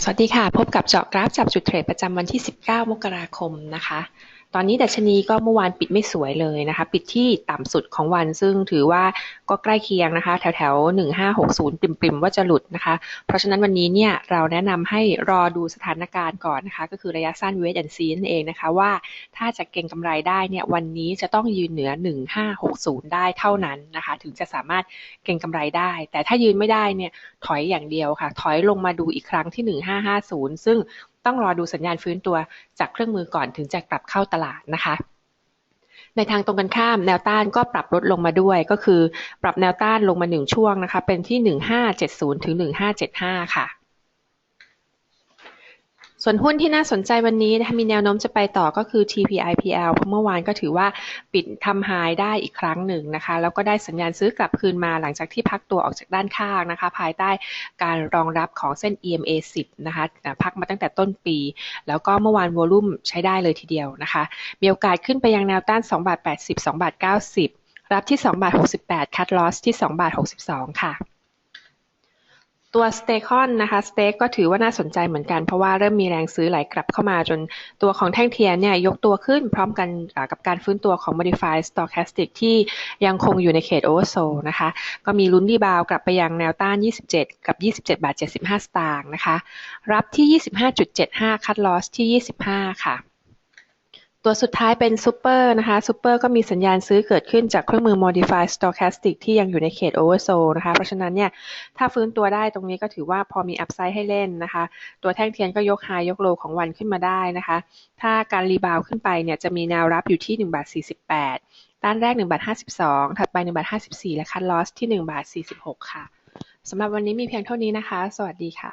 สวัสดีค่ะ พบกับเจาะกราฟจับจุดเทรดประจำวันที่ 19 มกราคมนะคะ ตอนนี้ดัชนีก็เมื่อวานปิดไม่สวยเลยนะคะ ปิดที่ต่ำสุดของวันซึ่งถือว่าก็ใกล้เคียงนะคะ แถวแถว1560ปริมๆว่าจะหลุดนะคะ เพราะฉะนั้นวันนี้เนี่ยเราแนะนำให้รอดูสถานการณ์ก่อนนะคะ ก็คือระยะสั้นเวทแอนซีนั่นเองนะคะว่าถ้าจะเก็งกำไรได้เนี่ยวันนี้จะต้องยืนเหนือ1560ได้เท่านั้นนะคะ ถึงจะสามารถเก็งกำไรได้ แต่ถ้ายืนไม่ได้เนี่ยถอยอย่างเดียวค่ะ ถอยลงมาดูอีกครั้งที่1550ซึ่ง ต้องรอดูสัญญาณฟื้นตัวจากเครื่องมือก่อนถึงจะกลับเข้าตลาดนะคะในทางตรงกันข้ามแนวต้านก็ปรับลดลงมาด้วย ก็คือปรับแนวต้านลงมาหนึ่งช่วงนะคะ เป็นที่1570ถึง1575ค่ะ ส่วนหุ้นที่น่าสนใจวันนี้นะคะมีแนวโน้มจะไปต่อก็คือ TPIPL เพราะเมื่อวานก็ถือว่าปิดทำไฮได้อีกครั้งหนึ่งนะคะ แล้วก็ได้สัญญาณซื้อกลับคืนมาหลังจากที่พักตัวออกจากด้านข้างนะคะ ภายใต้การรองรับของเส้น EMA 10 นะคะ พักมาตั้งแต่ต้นปี แล้วก็เมื่อวานวอลุ่มใช้ได้เลยทีเดียวนะคะ มีโอกาสขึ้นไปยังแนวต้าน2บาท80 2บาท90 รับที่2บาท68คัดลอสที่2บาท62 ค่ะ ตัวสเตคอนนะคะสเต็กก็ถือว่าน่าสนใจเหมือนกัน เพราะว่าเริ่มมีแรงซื้อไหลกลับเข้ามาจนตัวของแท่งเทียนเนี่ยยกตัวขึ้นพร้อมกันกับการฟื้นตัวของ modified stochastic ที่ยังคงอยู่ในเขต oversold นะคะ ก็มีลุ้นดีบาวกลับไปยังแนวต้าน 27 กับ 27 บาท 75 สตางค์นะคะ รับที่ 25.75 คัดลอสที่ 25 ค่ะ ตัวสุดท้ายเป็นซูเปอร์นะคะซูเปอร์ก็มีสัญญาณซื้อเกิดขึ้นจากเครื่องมือ Modify Stochastic ที่ยังอยู่ในเขต Oversold นะคะ เพราะฉะนั้นเนี่ย ถ้าฟื้นตัวได้ตรงนี้ก็ถือว่าพอมีอัพไซด์ให้เล่นนะคะ ตัวแท่งเทียนก็ยกไฮยกโลของวันขึ้นมาได้นะคะ ถ้าการรีบาวขึ้นไปเนี่ย จะมีแนวรับอยู่ที่1บาท48 ต้านแรก1บาท52 ถัดไป1บาท54 และคัดลอสที่1บาท46 ค่ะสำหรับวันนี้มีเพียงเท่านี้นะคะ สวัสดีค่ะ